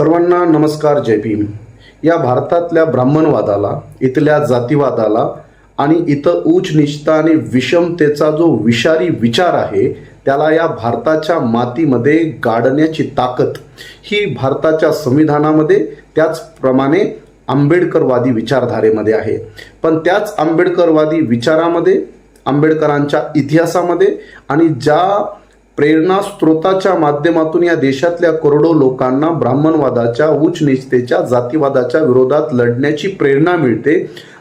सर्वांना नमस्कार जय भीम. या भारतातल्या ब्राह्मणवादाला इथल्या जातीवादाला आणि इथं उच्च निष्ठा आणि विषमतेचा जो विषारी विचार आहे त्याला या भारताच्या मातीमध्ये गाडण्याची ताकद ही भारताच्या संविधानामध्ये त्याचप्रमाणे आंबेडकरवादी विचारधारेमध्ये आहे. पण त्याच आंबेडकरवादी विचारामध्ये आंबेडकरांच्या इतिहासामध्ये आणि ज्या प्रेरणा स्रोताच्या माध्यमातून या देशातल्या करोडो लोकांना ब्राह्मणवादाच्या उच्च निचतेच्या जातीवादाच्या विरोधात लढण्याची प्रेरणा मिळते.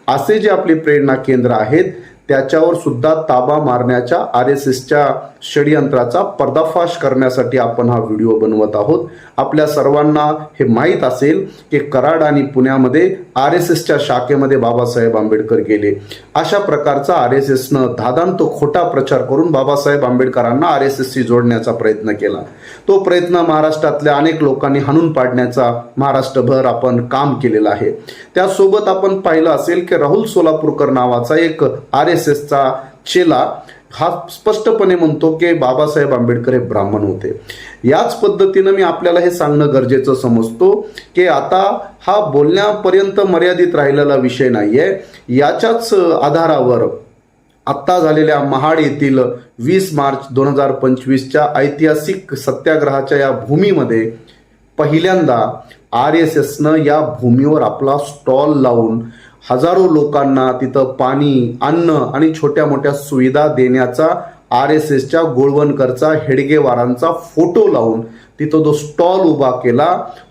असे जे आपले प्रेरणा केंद्र आहेत त्याच्यावर सुद्धा ताबा मारण्याच्या आर एस एसच्या षडयंत्राचा पर्दाफाश करण्यासाठी आपण हा व्हिडिओ बनवत आहोत. आपल्या सर्वांना हे माहीत असेल की कराड आणि पुण्यामध्ये आर एस एसच्या शाखेमध्ये बाबासाहेब आंबेडकर गेले. अशा प्रकारचा आर एस एसनं धादांत खोटा प्रचार करून बाबासाहेब आंबेडकरांना आर एस एसशी जोडण्याचा प्रयत्न केला. तो प्रयत्न महाराष्ट्रातल्या अनेक लोकांनी हाणून पाडण्याचा महाराष्ट्रभर आपण काम केलेलं आहे. त्यासोबत आपण पाहिलं असेल की राहुल सोलापूरकर नावाचा एक आर एस एसचा चेला हा स्पष्टपणे म्हणतो की बाबासाहेब आंबेडकर हे ब्राह्मण होते. याच पद्धतीनं मी आपल्याला हे सांगणं गरजेचं समजतो की आता हा बोलण्यापर्यंत मर्यादित राहिलेला विषय नाही आहे याच्याच आधारावर आत्ता झालेल्या महाड येथील वीस मार्च दोन हजार पंचवीसच्या ऐतिहासिक सत्याग्रहाच्या या भूमीमध्ये पहिल्यांदा आर एस एसनं या भूमीवर आपला स्टॉल लावून हजारो लोकांना तिथं पाणी अन्न आणि छोट्या मोठ्या सुविधा देण्याचा आर एस एसच्या गोळवणकरचा हेडगेवारांचा फोटो लावून तिथं जो स्टॉल उभा केला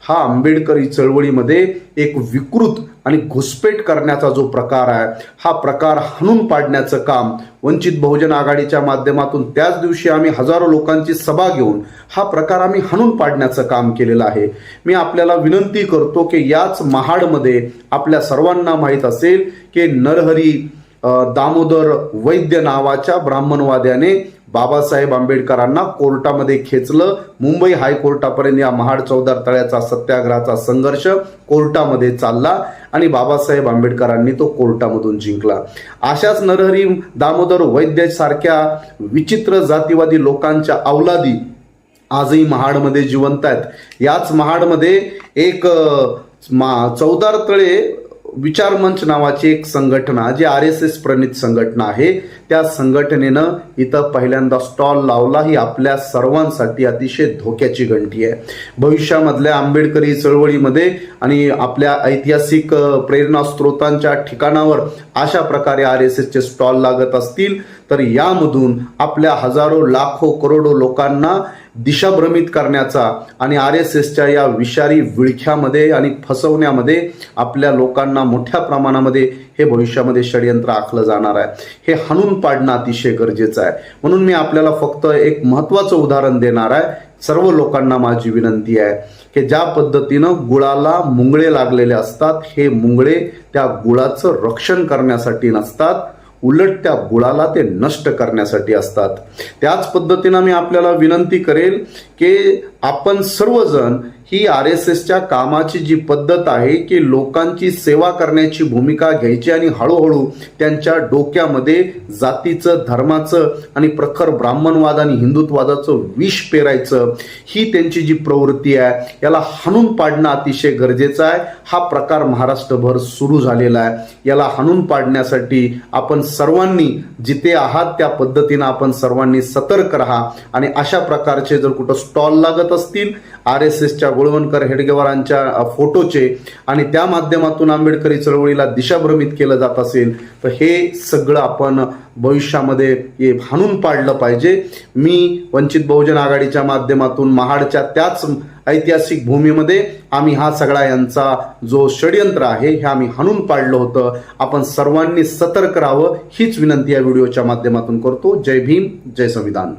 हा आंबेडकरी चळवळीमध्ये एक विकृत आणि घुसपेट करण्याचा जो प्रकार आहे हा प्रकार हाणून पाडण्याचं काम वंचित बहुजन आघाडीच्या माध्यमातून त्याच दिवशी आम्ही हजारो लोकांची सभा घेऊन हा प्रकार आम्ही हाणून पाडण्याचं काम केलेलं आहे. मी आपल्याला विनंती करतो की याच महाडमध्ये आपल्या सर्वांना माहीत असेल की नरहरी दामोदर वैद्य नावाच्या ब्राह्मणवाद्याने बाबासाहेब आंबेडकरांना कोर्टामध्ये खेचलं. मुंबई हायकोर्टापर्यंत या महाड चौदार तळ्याचा सत्याग्रहाचा संघर्ष कोर्टामध्ये चालला आणि बाबासाहेब आंबेडकरांनी तो कोर्टामधून जिंकला. अशाच नरहरी दामोदर वैद्य सारख्या विचित्र जातीवादी लोकांच्या अवलादी आजही महाडमध्ये जिवंत आहेत. याच महाडमध्ये एक मा चौदार तळे विचार मंच नावाची एक संघटना जी आर एस एस प्रणित संघटना आहे त्या संघटनेनं इथं पहिल्यांदा स्टॉल लावला ही आपल्या सर्वांसाठी अतिशय धोक्याची घंटी आहे. भविष्यामधल्या आंबेडकरी चळवळीमध्ये आणि आपल्या ऐतिहासिक प्रेरणा स्रोतांच्या ठिकाणावर अशा प्रकारे आर एस एसचे स्टॉल लागत असतील तर यामधून आपल्या हजारो लाखो करोडो लोकांना दिशाभ्रमित करण्याचा आणि आर एस एसच्या या विषारी विळख्यामध्ये आणि फसवण्यामध्ये आपल्या लोकांना मोठ्या प्रमाणामध्ये हे भविष्यामध्ये षडयंत्र आखलं जाणार आहे. हे हणून पाडणं अतिशय गरजेचं आहे. म्हणून मी आपल्याला फक्त एक महत्त्वाचं उदाहरण देणार आहे. सर्व लोकांना माझी विनंती आहे की ज्या पद्धतीनं गुळाला मुंगळे लागलेले असतात हे मुंगळे त्या गुळाचं रक्षण करण्यासाठी नसतात उलट त्या गुळाला ते नष्ट करण्यासाठी असतात. त्याच पद्धतीनं मी आपल्याला विनंती करेल की आपण सर्वजण ही आर एस एसच्या कामाची जी पद्धत आहे की लोकांची सेवा करण्याची भूमिका घ्यायची आणि हळूहळू त्यांच्या डोक्यामध्ये जातीचं धर्माचं आणि प्रखर ब्राह्मणवाद आणि हिंदुत्वादाचं विष पेरायचं ही त्यांची जी प्रवृत्ती आहे याला हाणून पाडणं अतिशय गरजेचं आहे. हा प्रकार महाराष्ट्रभर सुरू झालेला आहे. याला हाणून पाडण्यासाठी आपण सर्वांनी जिथे आहात त्या पद्धतीनं आपण सर्वांनी सतर्क राहा आणि अशा प्रकारचे जर कुठं स्टॉल लागत असतील आर एस एसच्या गोळवणकर हेडगेवारांच्या फोटोचे आणि त्या माध्यमातून आंबेडकरी चळवळीला दिशाभ्रमित केलं जात असेल तर हे सगळं आपण भविष्यामध्ये हे हाणून पाडलं पाहिजे. मी वंचित बहुजन आघाडीच्या माध्यमातून महाडच्या त्याच ऐतिहासिक भूमीमध्ये आम्ही हा सगळा यांचा जो षडयंत्र आहे हे आम्ही हाणून पाडलं होतं. आपण सर्वांनी सतर्क राहावं हीच विनंती या व्हिडिओच्या माध्यमातून करतो. जय भीम जय संविधान.